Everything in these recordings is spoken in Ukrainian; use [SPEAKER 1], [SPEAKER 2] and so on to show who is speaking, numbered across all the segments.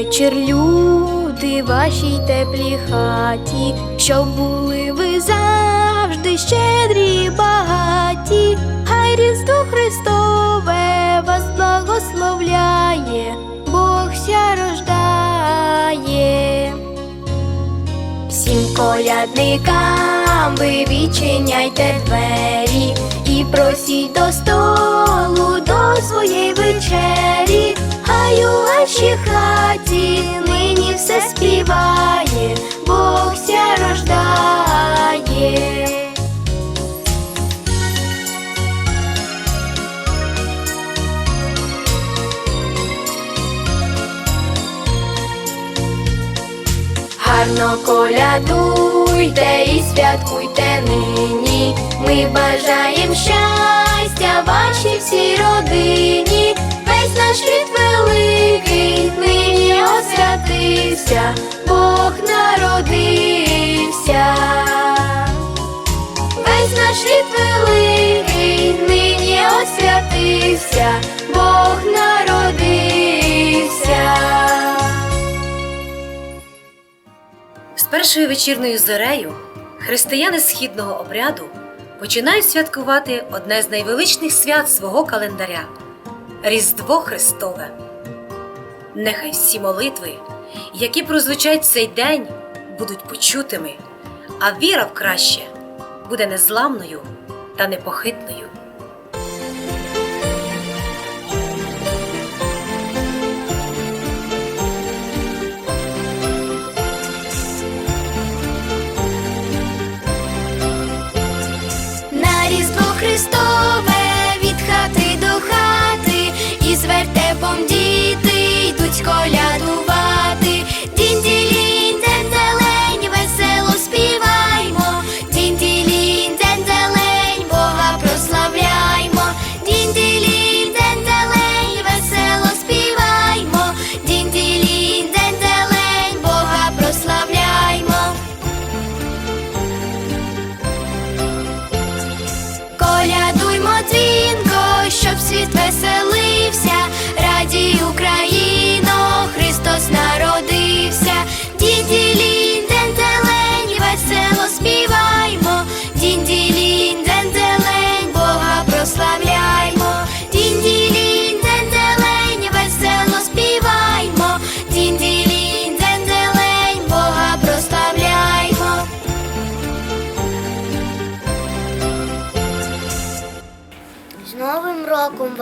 [SPEAKER 1] Вечір, люди, вашій теплій хаті, щоб були ви завжди щедрі й багаті, хай Різдво Христове вас благословляє, Бог ся рождає. Всім колядникам ви відчиняйте двері і просіть до столу до своєї вечері, хай у вашій хаті нині все співає, Бог ся рождає. Гарно колядуйте і святкуйте нині. Ми бажаєм щастя вашій всій родині. Весь наш світ великий освятився, Бог народився. Весь наш світ великий нині освятився, Бог народився.
[SPEAKER 2] З першою вечірною зорею християни східного обряду починають святкувати одне з найвеличних свят свого календаря Різдво Христове. Нехай всі молитви, які прозвучать цей день, будуть почутими, а віра в краще буде незламною та непохитною.
[SPEAKER 1] На Різдво Христове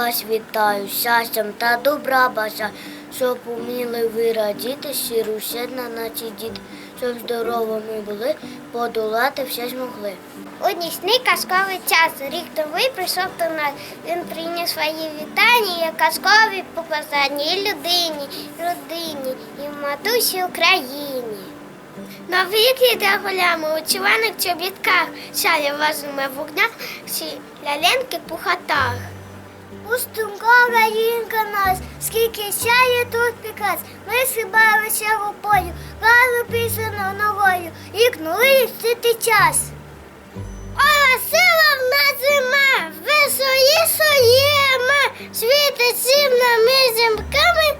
[SPEAKER 3] вас вітаю, щастям та добра бажаю, щоб уміли ви радіти, щиру на наче діти, щоб здоровими були, подолати все змогли.
[SPEAKER 4] У казковий час рік новий прийшов до нас. Він приніс свої вітання, і казкові показання і людині, і родині, і матусі Україні. Новий рік іде гулями у чуваних чобітках, шаля важиме в огнях, всі лялянки по стрункова жінка нас, скільки сяє тут пікаць, ми сибалися у полю, газу писано ногою, і кнули всі час. Ой, в нас зима, веселі соєма, світить сімними зимками,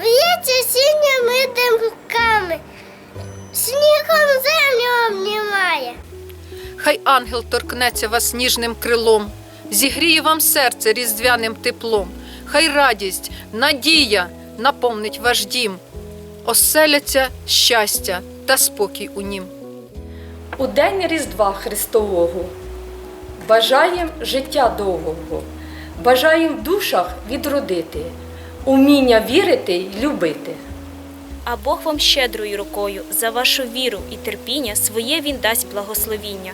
[SPEAKER 4] в'ється сініми димками, снігом землю обнімає.
[SPEAKER 5] Хай ангел торкнеться вас ніжним крилом, зігріє вам серце різдвяним теплом, хай радість, надія наповнить ваш дім, оселяться щастя та спокій у нім.
[SPEAKER 6] У день Різдва Христового бажаєм життя довгого, бажаєм в душах відродити, уміння вірити й любити.
[SPEAKER 7] А Бог вам щедрою рукою за вашу віру і терпіння своє він дасть благословіння.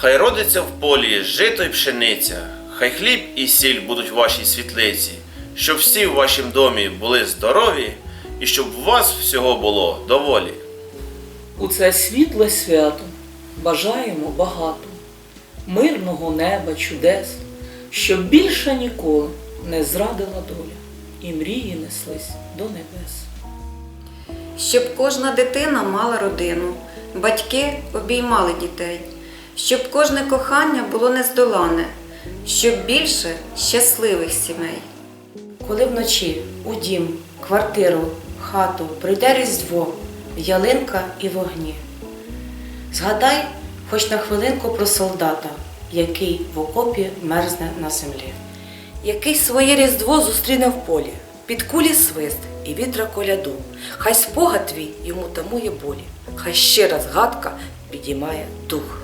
[SPEAKER 8] Хай родиться в полі жито й пшениця, хай хліб і сіль будуть в вашій світлиці, щоб всі в вашім домі були здорові, і щоб у вас всього було доволі.
[SPEAKER 9] У це світле свято бажаємо багато, мирного неба, чудес, щоб більше ніколи не зрадила доля, і мрії неслись до небес.
[SPEAKER 10] щоб кожна дитина мала родину, батьки обіймали дітей, щоб кожне кохання було нездолане, щоб більше щасливих сімей.
[SPEAKER 2] коли вночі у дім, квартиру, хату прийде Різдво, ялинка і вогні. Згадай хоч на хвилинку про солдата, який в окопі мерзне на землі, який своє різдво зустріне в полі, під кулі свист і вітра коляду. Хай спогад твій йому тамує болі, хай щира згадка підіймає дух.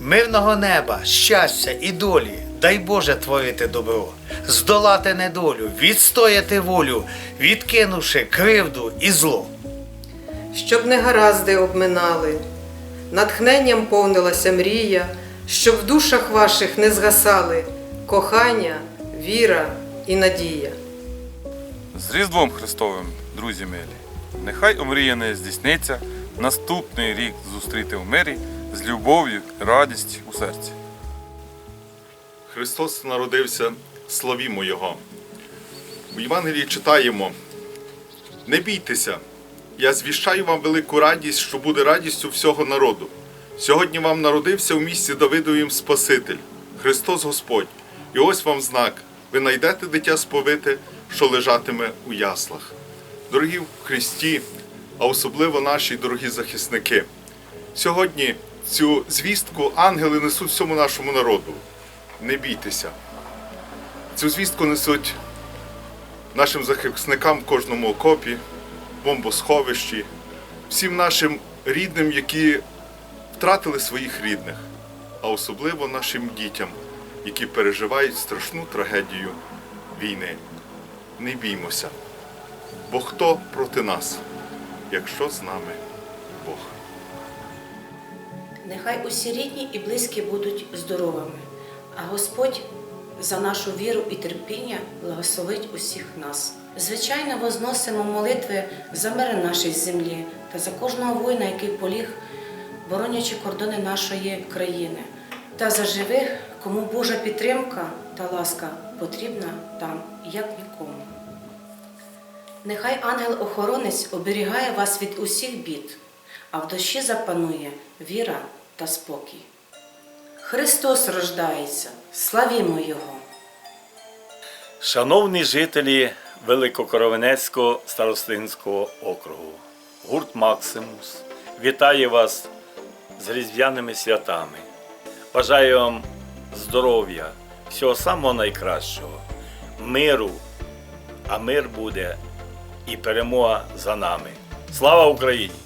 [SPEAKER 11] Мирного неба, щастя і долі, дай Боже творити добро, здолати недолю, відстояти волю, відкинувши кривду і зло.
[SPEAKER 12] щоб негаразди обминали, натхненням повнилася мрія, щоб в душах ваших не згасали кохання, віра і надія.
[SPEAKER 13] З Різдвом Христовим, друзі милі, нехай омріяне здійсниться, наступний рік зустріти в мирі з любов'ю радістю у серці.
[SPEAKER 14] Христос народився, славімо Його. У Євангелії читаємо: Не бійтеся, я звіщаю вам велику радість, що буде радістю всього народу. Сьогодні вам народився у місті Давидовім Спаситель, Христос Господь. І ось вам знак: ви знайдете дитя сповите, що лежатиме у яслах. Дорогі в Христі, а особливо наші дорогі захисники. Сьогодні цю звістку ангели несуть всьому нашому народу. Не бійтеся. Цю звістку несуть нашим захисникам в кожному окопі, бомбосховищі, всім нашим рідним, які втратили своїх рідних, а особливо нашим дітям, які переживають страшну трагедію війни. Не біймося, бо хто проти нас, якщо з нами.
[SPEAKER 2] Нехай усі рідні і близькі будуть здоровими, а Господь за нашу віру і терпіння благословить усіх нас. Звичайно, возносимо молитви за мир на нашій землі та за кожного воїна, який поліг, боронячи кордони нашої країни, та за живих, кому Божа підтримка та ласка потрібна там, як нікому. Нехай ангел-охоронець оберігає вас від усіх бід, а в душі запанує віра та спокій. Христос рождається, славімо Його!
[SPEAKER 15] Шановні жителі Великокоровенецького старостинського округу, гурт Максимус вітає вас з різдвяними святами. Бажаю вам здоров'я, всього самого найкращого, миру, а мир буде і перемога за нами. Слава Україні!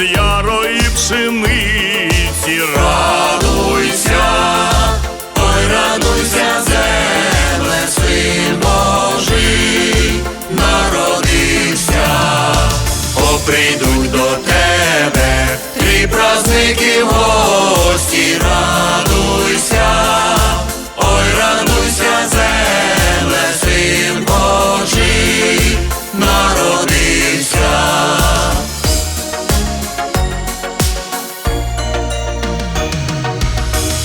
[SPEAKER 16] з ярої пшениці,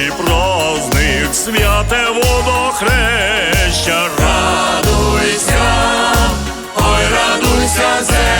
[SPEAKER 16] третій праздник святе водохреща, радуйся, ой, радуйся, земле,